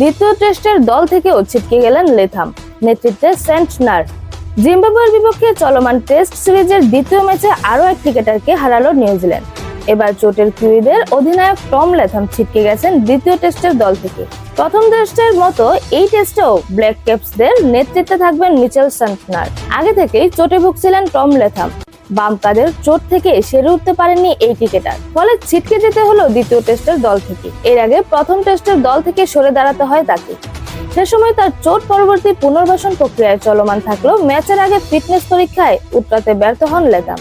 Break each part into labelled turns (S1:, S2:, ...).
S1: দ্বিতীয় টেস্টের দল থেকেও ছিটকে গেলেন লেথাম। নেতৃত্বে সেন্টনার জিম্বাবুয়ের বিপক্ষে চলমান টেস্ট সিরিজের দ্বিতীয় ম্যাচে আরও এক ক্রিকেটারকে হারালো নিউজিল্যান্ড। এবার চোটের কিউইদের অধিনায়ক টম লেথাম ছিটকে গেছেন দ্বিতীয় টেস্টের দল থেকে। প্রথম টেস্টের মতো এই টেস্টেও ব্ল্যাক ক্যাপসদের নেতৃত্বে থাকবেন মিচেল সেন্টনার আগে থেকেই চোটে ভুগছিলেন টম লেথাম। বাম কাদের চোট থেকে সেরে উঠতে পারেননি এই ক্রিকেটার। ফলে ছিটকে যেতে হলো দ্বিতীয় টেস্টের দল থেকে। এর আগে প্রথম টেস্টের দল থেকে সরে দাঁড়াতে হয় তাকে। সে সময় তার চোট পরবর্তী পুনর্বাসন প্রক্রিয়ায় চলমান থাকলেও ম্যাচের আগে ফিটনেস পরীক্ষায় উতরাতে ব্যর্থ হন লেথাম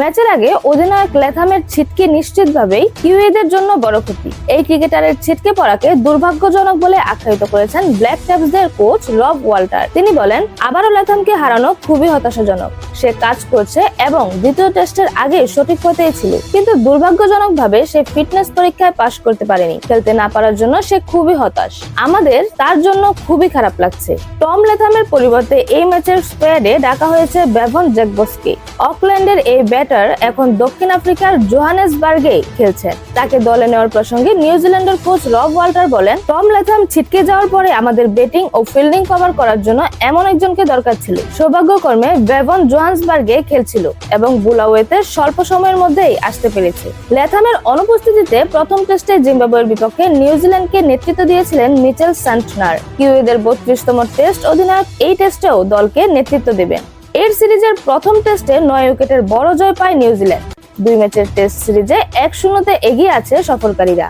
S1: ম্যাচের আগে অধিনায়ক লেথামের ছিটকে নিশ্চিতভাবেই কিউএদের জন্য বড় ক্ষতি। এই ক্রিকেটারের ছিটকে পড়াকে দুর্ভাগ্যজনক বলে আখ্যায়িত করেছেন ব্ল্যাক ক্যাপসদের কোচ রব ওয়াল্টার। তিনি বলেন, আবারও লেথামকে হারানো খুবই হতাশাজনক। সে কাজ করছে এবং দ্বিতীয় টেস্টের আগে সঠিক পথেই ছিল। কিন্তু দুর্ভাগ্যজনকভাবে সে ফিটনেস পরীক্ষায় পাশ করতে পারেনি। খেলতে না পারার জন্য সে খুবই হতাশ। আমাদের তার জন্য খুবই খারাপ লাগছে। টম লেথামের পরিবর্তে এই ম্যাচের স্কোয়াডে ডাকা হয়েছে বেভন জ্যাকবসকে অকল্যান্ডের এই ব্যাটার এখন দক্ষিণ আফ্রিকার জোহানেসবার্গে খেলছেন তাকে দলে নেওয়ার প্রসঙ্গে নিউজিল্যান্ডের কোচ রব ওয়াল্টার বলেন, টম লেথাম ছিটকে যাওয়ার পরে আমাদের ব্যাটিং ও ফিল্ডিং কভার করার জন্য এমন একজনকে দরকার ছিল। সৌভাগ্যক্রমে বেভন জোহান্সবার্গে খেলছিল এবং বুলাওয়েতে স্বল্প সময়ের মধ্যেই আসতে পেরেছে। লেথামের অনুপস্থিতিতে প্রথম টেস্টে জিম্বাবুয়ের বিপক্ষে নিউজিল্যান্ডকে নেতৃত্ব দিয়েছিলেন মিচেল স্যান্টনার। কিউইদের বত্রিশতম টেস্ট অধিনায়ক এই টেস্টেও দলকে নেতৃত্ব দেবেন। এর সিরিজের প্রথম টেস্টে নয় উইকেটের বড় জয় পায় নিউজিল্যান্ড। দুই ম্যাচের টেস্ট সিরিজে এক শূন্যতে এগিয়ে আছে সফরকারীরা।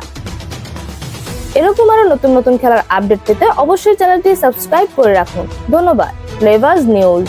S1: এরকম আরও নতুন নতুন খেলার আপডেট পেতে অবশ্যই চ্যানেলটি সাবস্ক্রাইব করে রাখুন। ধন্যবাদ ফ্লেভার্স নিউজ।